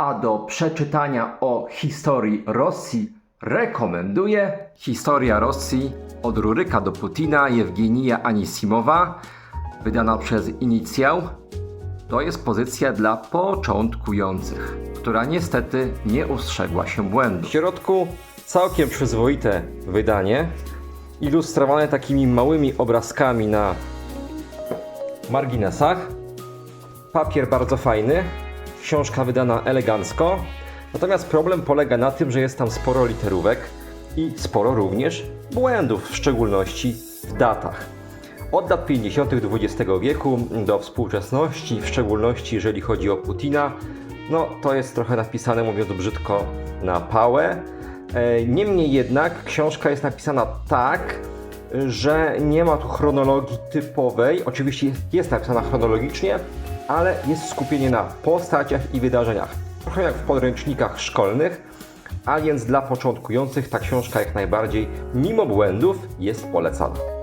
a do przeczytania o historii Rosji rekomenduję Historia Rosji od Ruryka do Putina Jewgenija Anisimowa, wydana przez Inicjał. To jest pozycja dla początkujących, która niestety nie ustrzegła się błędu. W środku całkiem przyzwoite wydanie, ilustrowane takimi małymi obrazkami na marginesach. Papier bardzo fajny, książka wydana elegancko. Natomiast problem polega na tym, że jest tam sporo literówek i sporo również błędów, w szczególności w datach. Od lat 50. XX wieku do współczesności, w szczególności jeżeli chodzi o Putina, no to jest trochę napisane, mówiąc brzydko, na pałę. E, Niemniej jednak książka jest napisana tak, że nie ma tu chronologii typowej. Oczywiście jest napisana chronologicznie, ale jest skupienie na postaciach i wydarzeniach. Trochę jak w podręcznikach szkolnych, a więc dla początkujących ta książka jak najbardziej, mimo błędów, jest polecana.